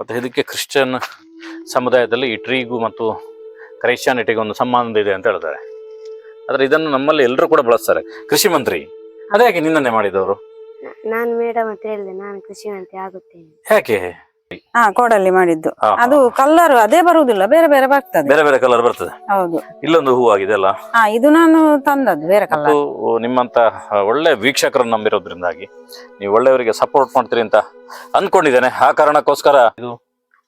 ಮತ್ತು ಇದಕ್ಕೆ ಕ್ರಿಶ್ಚಿಯನ್ ಸಮುದಾಯದಲ್ಲಿ ಇಟ್ರಿಗೂ ಟ್ರೀಗೂ ಮತ್ತು ಕ್ರೈಶ್ಚಾನಿಟಿಗೆ ಒಂದು ಸಂಬಂಧ ಇದೆ ಅಂತ ಹೇಳ್ತಾರೆ. ಆದರೆ ಇದನ್ನು ನಮ್ಮಲ್ಲಿ ಎಲ್ಲರೂ ಕೂಡ ಬಳಸ್ತಾರೆ. ಕೃಷಿ ಮಂತ್ರಿ ಅದೇ ಯಾಕೆ ನಿನ್ನನ್ನೇ ಮಾಡಿದವರು? ನಾನು ಮೇಡಮ್ ಅಂತ ಹೇಳಿದೆ ನಾನು ಕೃಷಿ ಮಂತ್ರಿ ಆಗುತ್ತೇನೆ. ಯಾಕೆ? ಹಾ ಕೋಡಲ್ಲಿ ಮಾಡಿದ್ದು. ಹಾ, ಅದು ಕಲರ್ ಅದೇ ಬರುವುದಿಲ್ಲ ಬೇರೆ ಬೇರೆ ಬರ್ತದೆ. ಬೇರೆ ಬೇರೆ ಕಲರ್ ಬರ್ತದೆ. ಹೌದು. ಇಲ್ಲೊಂದು ಹೂ ಆಗಿದೆ ಅಲ್ಲ? ಹಾ ಇದು ನಾನು ತಂದದ್ದು ಬೇರೆ ಮತ್ತು ಕಲರ್ ನಿಮ್ಮಂತ ಒಳ್ಳೆ ವೀಕ್ಷಕರನ್ನು ನಂಬಿರೋದ್ರಿಂದಾಗಿ ನೀವು ಒಳ್ಳೆಯವರಿಗೆ ಸಪೋರ್ಟ್ ಮಾಡ್ತೀರಿ ಅಂತ ಅನ್ಕೊಂಡಿದ್ದೇನೆ ಆ ಕಾರಣಕ್ಕೋಸ್ಕರ ಇದು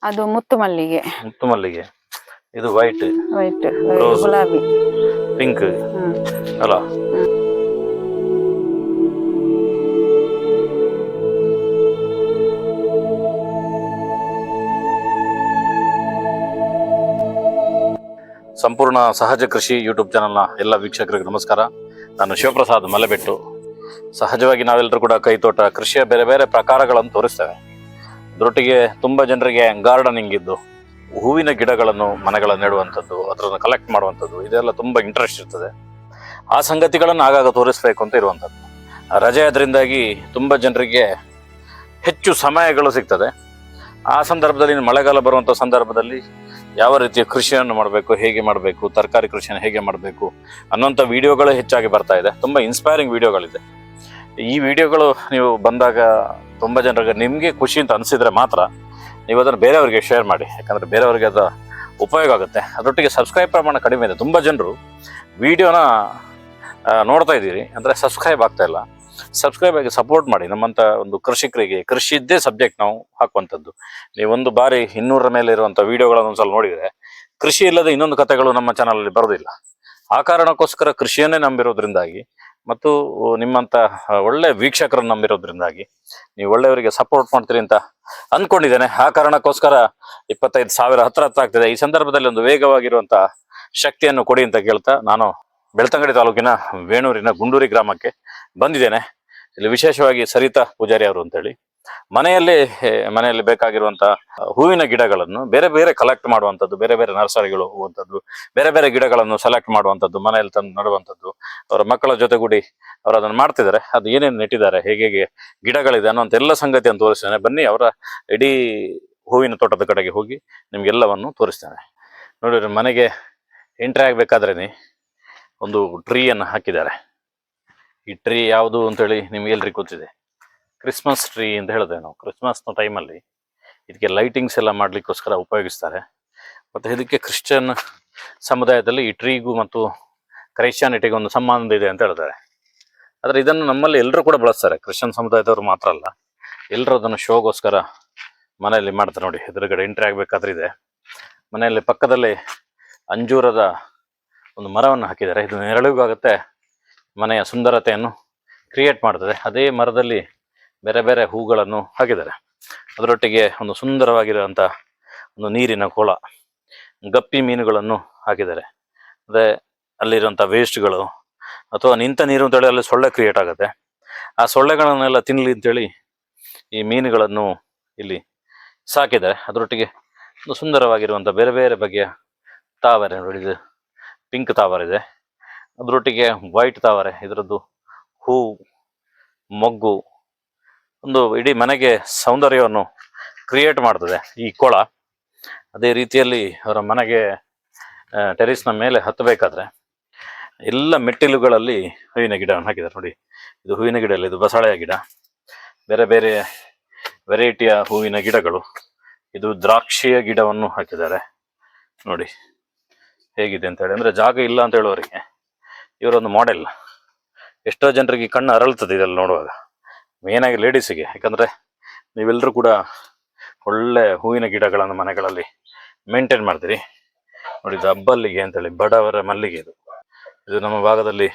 ಅದು ಮುತ್ತು ಮಲ್ಲಿಗೆ ಮುತ್ತು ಮಲ್ಲಿಗೆ ಇದು ವೈಟ್ ವೈಟ್ Rose. ಗುಲಾಬಿ. ಪಿಂಕ್ ಹ್ಮ್. ಅಲ್ಲ? ಸಂಪೂರ್ಣ ಸಹಜ ಕೃಷಿ ಯೂಟ್ಯೂಬ್ ಚಾನಲ್ನ ಎಲ್ಲ ವೀಕ್ಷಕರಿಗೆ ನಮಸ್ಕಾರ. ನಾನು ಶಿವಪ್ರಸಾದ್ ಮಲೆಬೆಟ್ಟು. ಸಹಜವಾಗಿ ನಾವೆಲ್ಲರೂ ಕೂಡ ಕೈತೋಟ ಕೃಷಿಯ ಬೇರೆ ಬೇರೆ ಪ್ರಕಾರಗಳನ್ನು ತೋರಿಸ್ತೇವೆ. ಅದರೊಟ್ಟಿಗೆ ತುಂಬ ಜನರಿಗೆ ಗಾರ್ಡನಿಂಗ್ ಇದ್ದು, ಹೂವಿನ ಗಿಡಗಳನ್ನು ಮನೆಗಳನ್ನು ನೆಡುವಂಥದ್ದು, ಅದರನ್ನು ಕಲೆಕ್ಟ್ ಮಾಡುವಂಥದ್ದು, ಇದೆಲ್ಲ ತುಂಬ ಇಂಟ್ರೆಸ್ಟ್ ಇರ್ತದೆ. ಆ ಸಂಗತಿಗಳನ್ನು ಆಗಾಗ ತೋರಿಸ್ಬೇಕು ಅಂತ ಇರುವಂಥದ್ದು. ರಜೆ ಅದರಿಂದಾಗಿ ತುಂಬ ಜನರಿಗೆ ಹೆಚ್ಚು ಸಮಯಗಳು ಸಿಗ್ತದೆ. ಆ ಸಂದರ್ಭದಲ್ಲಿ, ಮಳೆಗಾಲ ಬರುವಂಥ ಸಂದರ್ಭದಲ್ಲಿ ಯಾವ ರೀತಿಯ ಕೃಷಿಯನ್ನು ಮಾಡಬೇಕು, ಹೇಗೆ ಮಾಡಬೇಕು, ತರಕಾರಿ ಕೃಷಿಯನ್ನು ಹೇಗೆ ಮಾಡಬೇಕು ಅನ್ನೋಂಥ ವಿಡಿಯೋಗಳು ಹೆಚ್ಚಾಗಿ ಬರ್ತಾ ಇದೆ. ತುಂಬ ಇನ್ಸ್ಪೈರಿಂಗ್ ವಿಡಿಯೋಗಳಿದೆ. ಈ ವಿಡಿಯೋಗಳು ನೀವು ಬಂದಾಗ ತುಂಬ ಜನರಿಗೆ ನಿಮಗೆ ಖುಷಿ ಅಂತ ಅನಿಸಿದ್ರೆ ಮಾತ್ರ ನೀವು ಅದನ್ನು ಬೇರೆಯವರಿಗೆ ಶೇರ್ ಮಾಡಿ. ಯಾಕಂದರೆ ಬೇರೆಯವರಿಗೆ ಅದು ಉಪಯೋಗ ಆಗುತ್ತೆ. ಅದರೊಟ್ಟಿಗೆ ಸಬ್ಸ್ಕ್ರೈಬ್ ಪ್ರಮಾಣ ಕಡಿಮೆ ಇದೆ. ತುಂಬ ಜನರು ವಿಡಿಯೋನ ನೋಡ್ತಾ ಇದ್ದೀರಿ. ಅಂದರೆ ಸಬ್ಸ್ಕ್ರೈಬ್ ಆಗ್ತಾ ಇಲ್ಲ. ಸಬ್ಸ್ಕ್ರೈಬ್ ಆಗಿ ಸಪೋರ್ಟ್ ಮಾಡಿ. ನಮ್ಮಂಥ ಒಂದು ಕೃಷಿಕರಿಗೆ ಕೃಷಿ ಇದ್ದೇ ಸಬ್ಜೆಕ್ಟ್ ನಾವು ಹಾಕುವಂಥದ್ದು. ನೀವೊಂದು ಬಾರಿ ಇನ್ನೂರ ಮೇಲೆ ಇರುವಂಥ ವಿಡಿಯೋಗಳನ್ನು ಒಂದ್ಸಲ ನೋಡಿದರೆ, ಕೃಷಿ ಇಲ್ಲದೆ ಇನ್ನೊಂದು ಕಥೆಗಳು ನಮ್ಮ ಚಾನಲಲ್ಲಿ ಬರೋದಿಲ್ಲ. ಆ ಕಾರಣಕ್ಕೋಸ್ಕರ ಕೃಷಿಯನ್ನೇ ನಂಬಿರೋದ್ರಿಂದಾಗಿ ಮತ್ತು ನಿಮ್ಮಂಥ ಒಳ್ಳೆ ವೀಕ್ಷಕರನ್ನು ನಂಬಿರೋದ್ರಿಂದಾಗಿ ನೀವು ಒಳ್ಳೆಯವರಿಗೆ ಸಪೋರ್ಟ್ ಮಾಡ್ತೀರಿ ಅಂತ ಅಂದ್ಕೊಂಡಿದ್ದೇನೆ ಆ ಕಾರಣಕ್ಕೋಸ್ಕರ ಇಪ್ಪತ್ತೈದು ಸಾವಿರ ಹತ್ರ ಹತ್ರ ಆಗ್ತಿದೆ. ಈ ಸಂದರ್ಭದಲ್ಲಿ ಒಂದು ವೇಗವಾಗಿರುವಂಥ ಶಕ್ತಿಯನ್ನು ಕೊಡಿ ಅಂತ ಕೇಳ್ತಾ ನಾನು ಬೆಳ್ತಂಗಡಿ ತಾಲೂಕಿನ ವೇಣೂರಿನ ಗುಂಡೂರಿ ಗ್ರಾಮಕ್ಕೆ ಬಂದಿದ್ದೇನೆ. ಇಲ್ಲಿ ವಿಶೇಷವಾಗಿ ಸರಿತಾ ಪೂಜಾರಿ ಅವರು ಅಂತೇಳಿ. ಮನೆಯಲ್ಲಿ ಏ, ಮನೆಯಲ್ಲಿ ಬೇಕಾಗಿರುವಂತ ಹೂವಿನ ಗಿಡಗಳನ್ನು ಬೇರೆ ಬೇರೆ ಕಲೆಕ್ಟ್ ಮಾಡುವಂಥದ್ದು ಬೇರೆ ಬೇರೆ ನರ್ಸರಿಗಳು ಹೋಗುವಂಥದ್ದು ಬೇರೆ ಬೇರೆ ಗಿಡಗಳನ್ನು ಸೆಲೆಕ್ಟ್ ಮಾಡುವಂಥದ್ದು ಮನೆಯಲ್ಲಿ ತಂದು ನಡುವಂಥದ್ದು ಅವರ ಮಕ್ಕಳ ಜೊತೆಗೂಡಿ ಅವರು ಅದನ್ನು ಮಾಡ್ತಿದ್ದಾರೆ. ಅದು ಏನೇನು ನೆಟ್ಟಿದ್ದಾರೆ ಹೇಗೆ ಹೇಗೆ ಗಿಡಗಳಿದೆ ಅನ್ನೋಂಥ ಎಲ್ಲ ಸಂಗತಿಯನ್ನು ತೋರಿಸ್ತೇನೆ. ಬನ್ನಿ ಅವರ ಇಡೀ ಹೂವಿನ ತೋಟದ ಕಡೆಗೆ ಹೋಗಿ ನಿಮ್ಗೆಲ್ಲವನ್ನು ತೋರಿಸ್ತೇನೆ. ನೋಡಿರಿ ಮನೆಗೆ ಎಂಟ್ರಿ ಆಗ್ಬೇಕಾದ್ರೇನೆ ಒಂದು ಟ್ರೀಯನ್ನು ಹಾಕಿದ್ದಾರೆ. ಈ ಟ್ರೀ ಯಾವುದು ಅಂತೇಳಿ ನಿಮ್ಗೆಲ್ರಿಗೂ ಗೊತ್ತಿದೆ. ಕ್ರಿಸ್ಮಸ್ ಟ್ರೀ ಅಂತ ಹೇಳಿದೆ ನಾವು. ಕ್ರಿಸ್ಮಸ್ನ ಟೈಮಲ್ಲಿ ಇದಕ್ಕೆ ಲೈಟಿಂಗ್ಸ್ ಎಲ್ಲ ಮಾಡಲಿಕ್ಕೋಸ್ಕರ ಉಪಯೋಗಿಸ್ತಾರೆ. ಮತ್ತು ಇದಕ್ಕೆ ಕ್ರಿಶ್ಚಿಯನ್ ಸಮುದಾಯದಲ್ಲಿ ಈ ಟ್ರೀಗೂ ಮತ್ತು ಕ್ರೈಶ್ಚಾನಿಟಿಗೆ ಒಂದು ಸಂಬಂಧ ಇದೆ ಅಂತ ಹೇಳ್ತಾರೆ ಆದರೆ ಇದನ್ನು ನಮ್ಮಲ್ಲಿ ಎಲ್ಲರೂ ಕೂಡ ಬಳಸ್ತಾರೆ. ಕ್ರಿಶ್ಚಿಯನ್ ಸಮುದಾಯದವರು ಮಾತ್ರ ಅಲ್ಲ. ಎಲ್ಲರೂ ಅದನ್ನು ಶೋಗೋಸ್ಕರ ಮನೆಯಲ್ಲಿ ಮಾಡ್ತಾರೆ ನೋಡಿ. ಎದುರುಗಡೆ ಎಂಟ್ರಿ ಆಗಬೇಕಾದ್ರೆ ಇದೆ. ಮನೆಯಲ್ಲಿ ಪಕ್ಕದಲ್ಲಿ ಅಂಜೂರದ ಒಂದು ಮರವನ್ನು ಹಾಕಿದ್ದಾರೆ. ಇದು ನೆರಳಿಗೂ ಆಗುತ್ತೆ ಮನೆಯ ಸುಂದರತೆಯನ್ನು ಕ್ರಿಯೇಟ್ ಮಾಡ್ತದೆ. ಅದೇ ಮರದಲ್ಲಿ ಬೇರೆ ಬೇರೆ ಹೂಗಳನ್ನು ಹಾಕಿದ್ದಾರೆ. ಅದರೊಟ್ಟಿಗೆ ಒಂದು ಸುಂದರವಾಗಿರುವಂಥ ಒಂದು ನೀರಿನ ಕೊಳ, ಗಪ್ಪಿ ಮೀನುಗಳನ್ನು ಹಾಕಿದ್ದಾರೆ. ಅದೇ ಅಲ್ಲಿರುವಂಥ ವೇಸ್ಟ್ಗಳು ಅಥವಾ ನಿಂತ ನೀರು ಅಂತೇಳಿ ಅಲ್ಲಿ ಸೊಳ್ಳೆ ಕ್ರಿಯೇಟ್ ಆಗುತ್ತೆ. ಆ ಸೊಳ್ಳೆಗಳನ್ನೆಲ್ಲ ತಿನ್ನಲಿ ಅಂತೇಳಿ ಈ ಮೀನುಗಳನ್ನು ಇಲ್ಲಿ ಸಾಕಿದ್ದಾರೆ. ಅದರೊಟ್ಟಿಗೆ ಒಂದು ಸುಂದರವಾಗಿರುವಂಥ ಬೇರೆ ಬೇರೆ ಬಗೆಯ ತಾವರೆ ಪಿಂಕ್ ತಾವರ್ ಇದೆ. ಅದರೊಟ್ಟಿಗೆ ವೈಟ್ ತಾವರೆ, ಇದರದ್ದು ಹೂ, ಮೊಗ್ಗು, ಒಂದು ಇಡೀ ಮನೆಗೆ ಸೌಂದರ್ಯವನ್ನು ಕ್ರಿಯೇಟ್ ಮಾಡ್ತದೆ ಈ ಕೊಳ. ಅದೇ ರೀತಿಯಲ್ಲಿ ಅವರ ಮನೆಗೆ ಟೆರಿಸ್ನ ಮೇಲೆ ಹತ್ತಬೇಕಾದ್ರೆ ಎಲ್ಲ ಮೆಟ್ಟಿಲುಗಳಲ್ಲಿ ಹೂವಿನ ಗಿಡವನ್ನು ಹಾಕಿದ್ದಾರೆ. ನೋಡಿ, ಇದು ಹೂವಿನ ಗಿಡ ಇದು ಬಸಳೆಯ ಗಿಡ. ಬೇರೆ ಬೇರೆ ವೆರೈಟಿಯ ಹೂವಿನ ಗಿಡಗಳು. ಇದು ದ್ರಾಕ್ಷಿಯ ಗಿಡವನ್ನು ಹಾಕಿದ್ದಾರೆ. ನೋಡಿ ಹೇಗಿದೆ ಅಂತ ಹೇಳಿ, ಅಂದ್ರೆ ಜಾಗ ಇಲ್ಲ ಅಂತ ಹೇಳೋರಿಗೆ ಇವರೊಂದು ಮಾಡೆಲ್ ಎಷ್ಟೋ ಜನರಿಗೆ ಕಣ್ಣು ಅರಳ್ತದೆ ಇದೆಲ್ಲ ನೋಡುವಾಗ. ಮೇನಾಗಿ ಲೇಡೀಸಿಗೆ ಯಾಕಂದ್ರೆ ನೀವೆಲ್ಲರೂ ಕೂಡ ಒಳ್ಳೆ ಹೂವಿನ ಗಿಡಗಳನ್ನು ಮನೆಗಳಲ್ಲಿ ಮೇಂಟೈನ್ ಮಾಡ್ತೀರಿ. ನೋಡಿ, ಇದು ಹಬ್ಬಲ್ಲಿಗೆ ಅಂತೇಳಿ ಬಡವರ ಮಲ್ಲಿಗೆ ಇದು. ಇದು ನಮ್ಮ ಭಾಗದಲ್ಲಿ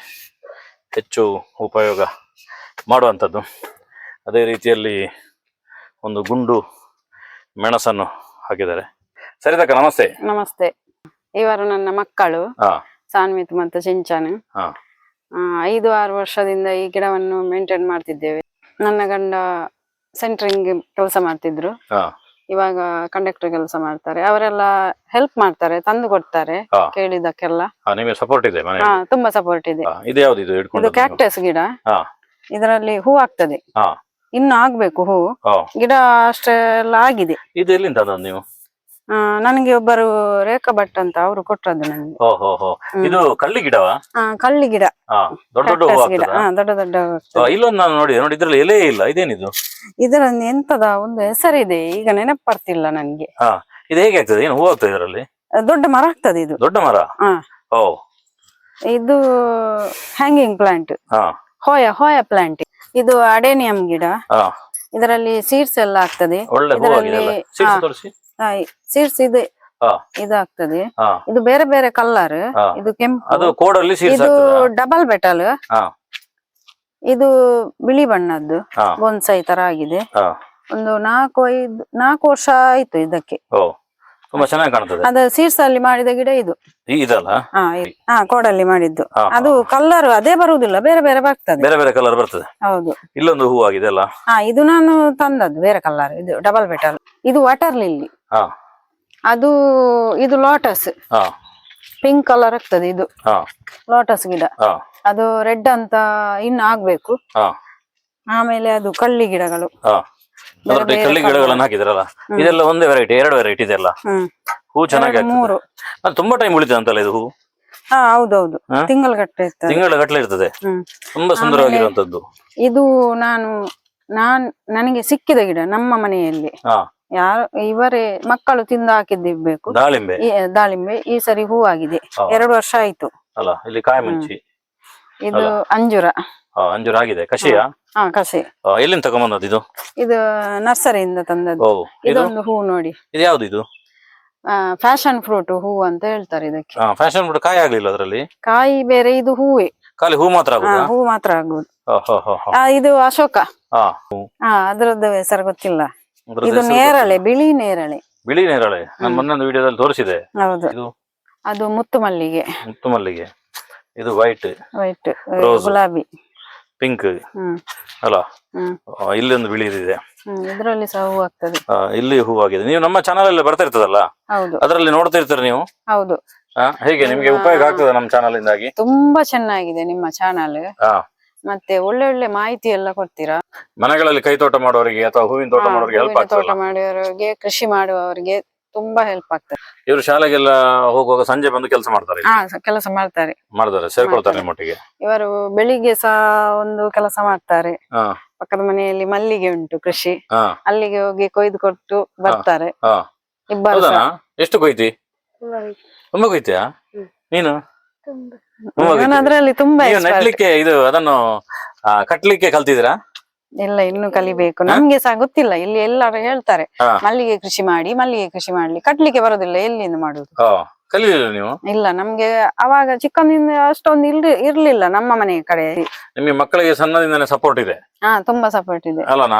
ಹೆಚ್ಚು ಉಪಯೋಗ ಮಾಡುವಂಥದ್ದು. ಅದೇ ರೀತಿಯಲ್ಲಿ ಒಂದು ಗುಂಡು ಮೆಣಸನ್ನು ಹಾಕಿದ್ದಾರೆ. ಸರಿತಕ್ಕ, ನಮಸ್ತೆ. ನಮಸ್ತೆ. ಇವರು ನನ್ನ ಮಕ್ಕಳು ಸಾನ್ವಿತ್ ಮತ್ತು ಚಿಂಚನ್ ಐದು ಆರು ವರ್ಷದಿಂದ ಈ ಗಿಡವನ್ನು ಮೇಂಟೈನ್ ಮಾಡ್ತಿದ್ದೇವೆ. ನನ್ನ ಗಂಡ ಸೆಂಟ್ರಿಂಗ್ ಕೆಲಸ ಮಾಡ್ತಿದ್ರು. ಇವಾಗ ಕಂಡಕ್ಟರ್ ಕೆಲಸ ಮಾಡ್ತಾರೆ. ಅವರೆಲ್ಲ ಹೆಲ್ಪ್ ಮಾಡ್ತಾರೆ ತಂದು ಕೊಡ್ತಾರೆ ಕೇಳಿದಕ್ಕೆಲ್ಲ ಸಪೋರ್ಟ್ ಇದೆ ತುಂಬಾ ಸಪೋರ್ಟ್ ಇದೆ. ಇದು ಕ್ಯಾಕ್ಟಸ್ ಗಿಡ. ಇದರಲ್ಲಿ ಹೂ ಆಗ್ತದೆ. ಇನ್ನು ಆಗ್ಬೇಕು ಹೂ. ಗಿಡ ಅಷ್ಟೆಲ್ಲ ಆಗಿದೆ. ಇದು ಎಲ್ಲಿಂದ ನೀವು? ನನಗೆ ಒಬ್ಬರು ರೇಖಾ ಭಟ್ ಅಂತ ಅವರು ಕೊಟ್ಟದ್ದು ನನಗೆ ಓ ಹೋ ಹೋ. ಇದು ಕಳ್ಳಿ ಗಿಡವಾ? ಆ, ಕಳ್ಳಿ ಗಿಡ. ಹಾ ದೊಡ್ಡ ದೊಡ್ಡ ಹೂ cactus ಗಿಡ. ಆಗ್ತದಾ? ಹಾ ದೊಡ್ಡ ದೊಡ್ಡ ಆ, ಇಲ್ಲೊಂದು ನಾನು ನೋಡಿ ನೋಡಿ ಇದ್ರಲ್ಲಿ ಎಲೆ ಇಲ್ಲ. ಇದೇನಿದು? ಇದರಲ್ಲಿ ಎಂತದ? ಒಂದು ಹೆಸರಿದೆ ಈಗ ನೆನಪು ಬರ್ತಿಲ್ಲ ನನ್ಗೆ ಹಾ ಇದು ಹೇಗೆ ಆಗ್ತದೆ? ಏನು ಹೂ ಆಗ್ತದೆ ಇದರಲ್ಲಿ? ದೊಡ್ಡ ಮರ ಆಗ್ತದೆ ಇದು. ದೊಡ್ಡ ಮರ? ಹಾ ಓ. ಇದು ಹ್ಯಾಂಗಿಂಗ್ ಪ್ಲಾಂಟ್. ಹಾ ಹೋಯ ಹೋಯ ಪ್ಲಾಂಟ್. ಇದು ಅಡೇನಿಯಂ ಗಿಡ. ಹಾ ಇದರಲ್ಲಿ ಸೀಡ್ಸ್ ಎಲ್ಲ ಆಗ್ತದೆ. ಒಳ್ಳೆ ಹೂ ಆಗಿದೆ ಇದರಲ್ಲಿ ಸೀಡ್ಸ್ ತೋರಿಸಿ. ಸೀಡ್ಸ್ ಇದೆ ಇದಾಗ್ತದೆ. ಇದು ಬೇರೆ ಬೇರೆ ಕಲರ್ ಇದು ಕೆಂಪು. ಇದು ಡಬಲ್ ಬೆಟಲ್ ಇದು ಬಿಳಿ ಬಣ್ಣದ್ದು. ಬೊನ್ಸೈ ತರ ಆಗಿದೆ. ಒಂದು ನಾಲ್ಕು ಐದು ನಾಲ್ಕು ವರ್ಷ ಆಯ್ತು ಇದಕ್ಕೆ. ತುಂಬಾ ಚೆನ್ನಾಗಿ ಕಾಣ್ತದೆ. ಅದು ಸೀಡ್ಸ್ ಅಲ್ಲಿ ಮಾಡಿದ ಗಿಡ ಇದು. ಇದಲ್ಲ? ಹಾ ಕೋಡಲ್ಲಿ ಮಾಡಿದ್ದು. ಅದು ಕಲರ್ ಅದೇ ಬರುವುದಿಲ್ಲ ಬೇರೆ ಬೇರೆ ಬರ್ತದೆ. ಬೇರೆ ಬೇರೆ ಕಲರ್ ಬರ್ತದೆ. ಹೌದು. ಇಲ್ಲೊಂದು ಹೂ ಆಗಿದೆ ಅಲ್ಲ? ಹಾ ಇದು ನಾನು ತಂದದ್ದು ಬೇರೆ ಕಲರ್ ಇದು ಡಬಲ್ ಬೆಟಲ್ ಇದು ವಾಟರ್ ಲಿಲ್ಲಿ ಅದು ಇದು ಲೋಟಸ್ ಹಾ. ಪಿಂಕ್ ಕಲರ್ ಆಗ್ತದೆ ಇದು. ಲೋಟಸ್ ಗಿಡ. ಅದು ರೆಡ್ ಅಂತ ಇನ್ನು ಆಗ್ಬೇಕು. ಹಾ. ಆಮೇಲೆ ಅದು ಕಳ್ಳಿ ಗಿಡಗಳು. ಕಳ್ಳಿ. ಗಿಡಗಳನ್ನು ಹಾಕಿದ್ರಲ್ಲ ಇದೆಲ್ಲ ಒಂದೇ ವೆರೈಟಿ ಎರಡು ವೆರೈಟಿ ಇದೆಲ್ಲ ಹೂ ಚೆನ್ನಾಗಿ ಮೂರು. ತುಂಬಾ ಟೈಮ್ ಉಳಿತದೆ ಅಂತಲ್ಲ ಇದು ಹೂ? ಹಾ ಹೌದೌದು. ತಿಂಗಳಗಟ್ಟಲೆ ತಿಂಗಳ ಗಟ್ಟೆ ಇರ್ತದೆ. ತಿಂಗಳ ಗಟ್ಟಲೆ ಇರ್ತದೆ. ತುಂಬಾ ಸುಂದರವಾಗಿರುವಂತದ್ದು. ಇದು ನಾನು ನಾನ್ ನನಗೆ ಸಿಕ್ಕಿದ ಗಿಡ ನಮ್ಮ ಮನೆಯಲ್ಲಿ. ಯಾರು ಇವರೇ ಮಕ್ಕಳು ತಿಂದು ಹಾಕಿದ್ದಿರ್ಬೇಕು ದಾಳಿಂಬೆ. ಈ ದಾಳಿಂಬೆ ಈ ಸರಿ ಹೂ ಆಗಿದೆ. ಹಾ. ಎರಡು ವರ್ಷ ಆಯ್ತು. ಅಲ್ಲ ಇಲ್ಲಿ ಕಾಯಿ ಮುಂಚಿ. ಇದು ಅಂಜೂರ. ಅಂಜೂರ ಆಗಿದೆ. ಕಷಿಯ? ಹಾ ಕಸಿ ಎಲ್ಲಿಂದ ತಗೊಂಬಂದದ್ದು ಇದು? ಇದು ನರ್ಸರಿಯಿಂದ ತಂದದ್ದು. ಓ ಇದು? ಇದೊಂದು ಹೂ ನೋಡಿ. ಇದು ಯಾವ್ದು ಇದು? ಫ್ಯಾಷನ್ ಫ್ರೂಟ್ ಹೂ ಅಂತ ಹೇಳ್ತಾರೆ ಇದಕ್ಕೆ. ಫ್ಯಾಷನ್ ಫ್ರೂಟ್ ಕಾಯಿ ಆಗ್ಲಿಲ್ಲ ಅದರಲ್ಲಿ? ಕಾಯಿ ಬೇರೆ ಇದು ಹೂವೇ. ಖಾಲಿ ಹೂ ಮಾತ್ರ ಹಾ, ಆಗುದಾ ಹೂ ಮಾತ್ರ ಆಗುದು. ಆ, ಇದು ಅಶೋಕ. ಹಾ. ಹಾ ಅದ್ರದ್ದು ಹೆಸರು ಗೊತ್ತಿಲ್ಲ. ಇದು ನೇರಳೆ ಬಿಳಿ ನೇರಳೆ. ಬಿಳಿ ನೇರಳೆ. ನಾನು ಮೊನ್ನೆ ಒಂದು ವಿಡಿಯೋದಲ್ಲಿ ತೋರಿಸಿದೆ. ಹೌದು. ಇದು ಅದು ಮುತ್ತು ಮಲ್ಲಿಗೆ ಮುತ್ತು ಮಲ್ಲಿಗೆ ಇದು ವೈಟ್. ವೈಟ್ ಗುಲಾಬಿ. ಪಿಂಕ್ ಅಲ್ಲ ಇಲ್ಲಿ ಒಂದು ಬಿಳಿದಿದೆ ಇದರಲ್ಲಿ ಸಹ ಹೂ ಆಗ್ತದೆ. ಇಲ್ಲಿ ಹೂ ಆಗಿದೆ. ನೀವು ನಮ್ಮ ಚಾನಲ್ ಅಲ್ಲಿ ಬರ್ತಾ ಇರ್ತದಲ್ಲ? ಹೌದು. ಅದರಲ್ಲಿ ನೋಡ್ತಾ ಇರ್ತೀರಿ ನೀವು? ಹೌದು. ಹೇಗೆ? ನಿಮ್ಗೆ ಉಪಯೋಗ ಆಗ್ತದೆ ನಮ್ಮ ಚಾನಲ್ ಇಂದಾಗಿ? ತುಂಬಾ ಚೆನ್ನಾಗಿದೆ ನಿಮ್ಮ ಚಾನಲ್ ಮತ್ತೆ ಒಳ್ಳೆ ಒಳ್ಳೆ ಮಾಹಿತಿ ಎಲ್ಲ ಕೊಡ್ತೀರಾ? ಮನೆಗಳಲ್ಲಿ ಕೈ ತೋಟ ಮಾಡೋರಿಗೆ ಅಥವಾ ಹೂವಿನ ತೋಟ ಮಾಡೋರಿಗೆ ಹೆಲ್ಪ್ ಹೂವಿನ ತೋಟ ಆಗ್ತದಲ್ಲ ಮಾಡುವವರಿಗೆ ಕೃಷಿ ಮಾಡುವವರಿಗೆ ತುಂಬಾ ಹೆಲ್ಪ್ ಆಗ್ತದೆ. ಇವರು ಶಾಲೆಗೆಲ್ಲ ಹೋಗುವಾಗ ಸಂಜೆ ಬಂದು ಕೆಲಸ ಮಾಡ್ತಾರೆ ಇಲ್ಲಿ. ಹಾ ಸ- ಕೆಲಸ ಮಾಡ್ತಾರೆ. ಮಾಡ್ತಾರೆ ಸೇರ್ಕೊಳ್ತಾರೆ ನಿಮ್ಮೊಟ್ಟಿಗೆ? ಇವರು ಬೆಳಿಗ್ಗೆ ಸಹ ಒಂದು ಕೆಲಸ ಮಾಡ್ತಾರೆ. ಹಾ. ಪಕ್ಕದ ಮನೆಯಲ್ಲಿ ಮಲ್ಲಿಗೆ ಉಂಟು ಕೃಷಿ. ಹಾ. ಅಲ್ಲಿಗೆ ಹೋಗಿ ಕೊಯ್ದು ಕೊಟ್ಟು ಬರ್ತಾರೆ. ಹಾ. ಇಬ್ಬರು ಸಹ. ಎಷ್ಟು ಕೊಯ್ತಿ? ತುಂಬಾ. ಕೊಯ್ತೀಯಾ? ಹ್ಮ್. ನೀನು? ನಾನು? ಅದ್ರಲ್ಲಿ ತುಂಬಾ ನೀವು expert. ನೆಟ್ಲಿಕ್ಕೆ ಇದು ಅದನ್ನು ಆ, ಕಟ್ಲಿಕ್ಕೆ ಕಲ್ತಿದ್ದೀರಾ? ಇಲ್ಲ ಇನ್ನು ಕಲಿಬೇಕು. ನಮ್ಗೆ ಸಹ ಗೊತ್ತಿಲ್ಲ. ಇಲ್ಲಿ ಎಲ್ಲರೂ ಹೇಳ್ತಾರೆ ಹಾ. ಮಲ್ಲಿಗೆ ಕೃಷಿ ಮಾಡಿ ಮಲ್ಲಿಗೆ ಕೃಷಿ ಮಾಡ್ಲಿ. ಕಟ್ಲಿಕ್ಕೆ ಬರೋದಿಲ್ಲ ಎಲ್ಲಿಂದ ಮಾಡುದು? ಕಲೀಲಿಲ್ಲ ನೀವು? ಇಲ್ಲ ನಮ್ಗೆ ಅವಾಗ ಚಿಕ್ಕಂದಿಂದ ಅಷ್ಟೊಂದು ಇಲ್ಲಿ ಇರ್ಲಿಲ್ಲ ನಮ್ಮ ಮನೆ ಕಡೆ. ನಿಮಗೆ ಮಕ್ಕಳಿಗೆ ಸಣ್ಣದಿಂದನೇ ಸಪೋರ್ಟ್ ಇದೆ? ಹಾ ತುಂಬಾ ಸಪೋರ್ಟ್ ಇದೆ. ಅಲ್ಲ ನಾ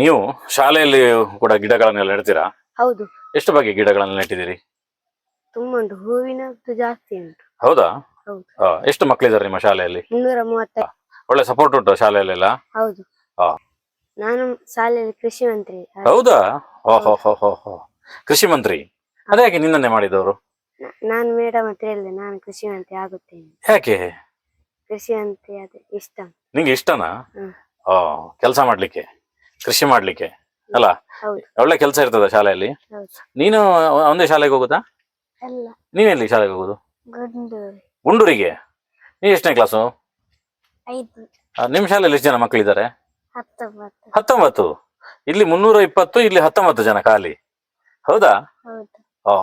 ನೀವು ಶಾಲೆಯಲ್ಲಿ ಕೂಡ ಗಿಡಗಳನ್ನೆಲ್ಲ ನೆಡ್ತೀರಾ? ಹೌದು. ಎಷ್ಟು ಬಗೆಯ ಗಿಡಗಳನ್ನ ನೆಟ್ಟಿದ್ದೀರಿ? ತುಂಬಾ ಉಂಟು ಹೂವಿನದ್ದು ಜಾಸ್ತಿ ಉಂಟು. ಹೌದಾ? ಹೌದು. ಆ, ಎಷ್ಟು ಮಕ್ಕಳಿದ್ದಾರೆ ನಿಮ್ಮ ಶಾಲೆಯಲ್ಲಿ? ಮುನ್ನೂರ ಮೂವತ್ತ ಒಳ್ಳೆ ಸಪೋರ್ಟ್ ಉಂಟು ಶಾಲೆಯಲ್ಲೆಲ್ಲ? ಹೌದು. ನಾನು ಶಾಲೆಯಲ್ಲಿ ಕೃಷಿ ಮಂತ್ರಿ. ಹೌದಾ? ಓಹೋ ಹೋ ಹೋ ಹೋ ಕೃಷಿ ಮಂತ್ರಿ? ಅದ್ಯಾಕೆ ನಿನ್ನನ್ನೇ ಮಾಡಿದವರು? ನ- ನಾನು ಮೇಡಮ್ ಹತ್ರ ಹೇಳಿದೆ ನಾನು ಕೃಷಿ ಮಂತ್ರಿ ಆಗುತ್ತೇನೆ. ಯಾಕೆ? ಕೃಷಿ ಮಂತ್ರಿ ಅದೇ ಇಷ್ಟ. ನಿಂಗೆ ಇಷ್ಟನಾ? ಹ್ಮ್. ಓ ಕೆಲಸ ಮಾಡ್ಲಿಕ್ಕೆ ಕೃಷಿ ಮಾಡ್ಲಿಕ್ಕೆ ಅಲ್ಲ? ಹೌದು. ಒಳ್ಳೆ ಕೆಲಸ ಇರ್ತದ ಶಾಲೆಯಲ್ಲಿ? ಹೌದು. ನೀನು ಒಂದೇ ಶಾಲೆಗೆ ಹೋಗುದಾ ಅಲ್ಲ ನೀನೆಲ್ಲಿ ಶಾಲೆಗೆ ಹೋಗುದು? ಗಂಡೂರು. ಗುಂಡೂರಿಗೆ? ನೀ ಎಷ್ಟನೇ ಕ್ಲಾಸು ಐದು ನಿಮ್ಮ ಶಾಲೆಯಲ್ಲಿ ಎಷ್ಟು ಜನ ಮಕ್ಕಳಿದ್ದಾರೆ ಹತ್ತೊಂಬತ್ತು. ಹತ್ತೊಂಬತ್ತು? ಇಲ್ಲಿ ಮುನ್ನೂರ ಇಪ್ಪತ್ತು ಇಲ್ಲಿ ಹತ್ತೊಂಬತ್ತು ಜನ ಖಾಲಿ. ಹೌದಾ? ಹೌದು. ಓ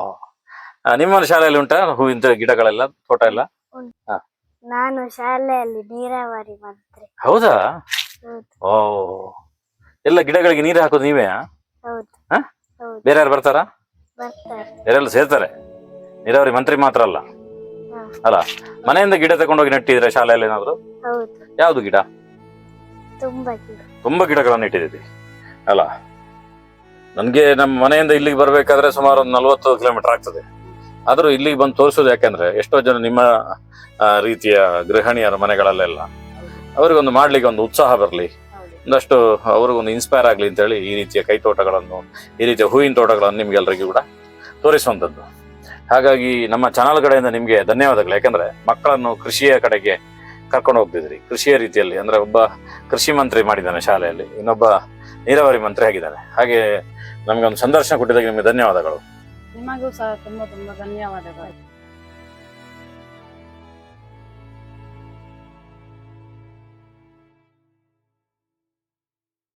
ಆ, ನಿಮ್ಮ ಶಾಲೆಯಲ್ಲಿ ಉಂಟಾ ಹೂವಿನ ಗಿಡಗಳೆಲ್ಲ ತೋಟ ಎಲ್ಲ? ನಾನು ಶಾಲೆಯಲ್ಲಿ ನೀರಾವರಿ ಮಂತ್ರಿ. ಹೌದಾ? ಹೌದು. ಓ ಎಲ್ಲ ಗಿಡಗಳಿಗೆ ನೀರು ಹಾಕೋದು ನೀವೇ ಹೌದು. ಹಾ? ಹೌದು. ಬೇರೆ ಯಾರು ಬರ್ತಾರಾ? ಬರ್ತಾರೆ. ಬೇರೆಲ್ಲ ಸೇರ್ತಾರೆ? ನೀರಾವರಿ ಮಂತ್ರಿ ಮಾತ್ರ ಅಲ್ಲ. ಅಲ್ಲ ಮನೆಯಿಂದ ಗಿಡ ತಗೊಂಡೋಗಿ ನೆಟ್ಟಿದ್ರೆ ಶಾಲೆಯಲ್ಲಿ ಏನಾದ್ರು? ಹೌದು. ಯಾವ್ದು ಗಿಡ? ತುಂಬಾ ಗಿಡ. ತುಂಬಾ ಗಿಡಗಳನ್ನು ಇಟ್ಟಿದ್ದೀವಿ ಅಲ್ಲ ನನ್ಗೆ ನಮ್ಮ ಮನೆಯಿಂದ ಇಲ್ಲಿಗೆ ಬರ್ಬೇಕಾದ್ರೆ ಸುಮಾರು ಒಂದು ನಲ್ವತ್ತು ಕಿಲೋಮೀಟರ್ ಆಗ್ತದೆ. ಆದ್ರೂ ಇಲ್ಲಿಗೆ ಬಂದು ತೋರಿಸೋದು ಯಾಕೆಂದ್ರೆ ಎಷ್ಟೋ ಜನ ನಿಮ್ಮ ರೀತಿಯ ಗೃಹಿಣಿಯರ ಮನೆಗಳಲ್ಲೆಲ್ಲ ಅವರಿಗೊಂದು ಮಾಡ್ಲಿಕ್ಕೆ ಒಂದು ಉತ್ಸಾಹ ಬರಲಿ. ಒಂದಷ್ಟು ಅವ್ರಿಗೊಂದು ಇನ್ಸ್ಪೈರ್ ಆಗಲಿ ಅಂತೇಳಿ ಈ ರೀತಿಯ ಕೈ ತೋಟಗಳನ್ನು ಈ ರೀತಿಯ ಹೂವಿನ ತೋಟಗಳನ್ನು ನಿಮ್ಗೆಲ್ಲರಿಗೂ ಕೂಡ ತೋರಿಸುವಂಥದ್ದು. ಹಾಗಾಗಿ ನಮ್ಮ ಚಾನಲ್ ಕಡೆಯಿಂದ ನಿಮಗೆ ಧನ್ಯವಾದಗಳು. ಯಾಕಂದ್ರೆ ಮಕ್ಕಳನ್ನು ಕೃಷಿಯ ಕಡೆಗೆ ಕರ್ಕೊಂಡು ಹೋಗ್ತಿದ್ರಿ. ಕೃಷಿಯ ರೀತಿಯಲ್ಲಿ, ಅಂದ್ರೆ ಒಬ್ಬ ಕೃಷಿ ಮಂತ್ರಿ ಮಾಡಿದ್ದಾನೆ ಶಾಲೆಯಲ್ಲಿ, ಇನ್ನೊಬ್ಬ ನೀರಾವರಿ ಮಂತ್ರಿ ಆಗಿದ್ದಾನೆ. ಹಾಗೆ ನಮಗೆ ಒಂದು ಸಂದರ್ಶನ ಕೊಟ್ಟಿದ್ದಕ್ಕೆ ನಿಮಗೆ ಧನ್ಯವಾದಗಳು. ನಿಮಗೂ ಸಹ ತುಂಬಾ ತುಂಬಾ ಧನ್ಯವಾದಗಳು.